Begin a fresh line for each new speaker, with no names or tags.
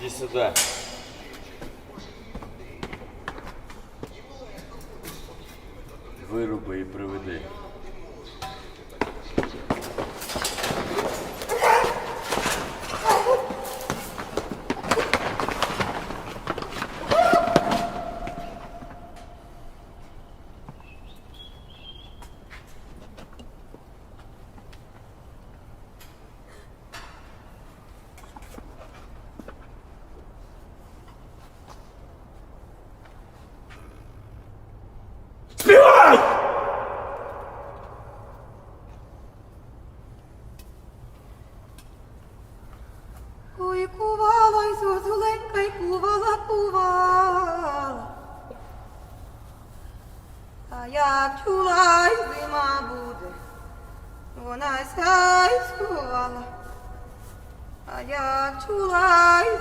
Іди сюда. Вируби і приведи.
Ой, кувала, й зозуленька, й кувала, кувала. А як чула, й зима буде, вона ся скувала. А як чула, й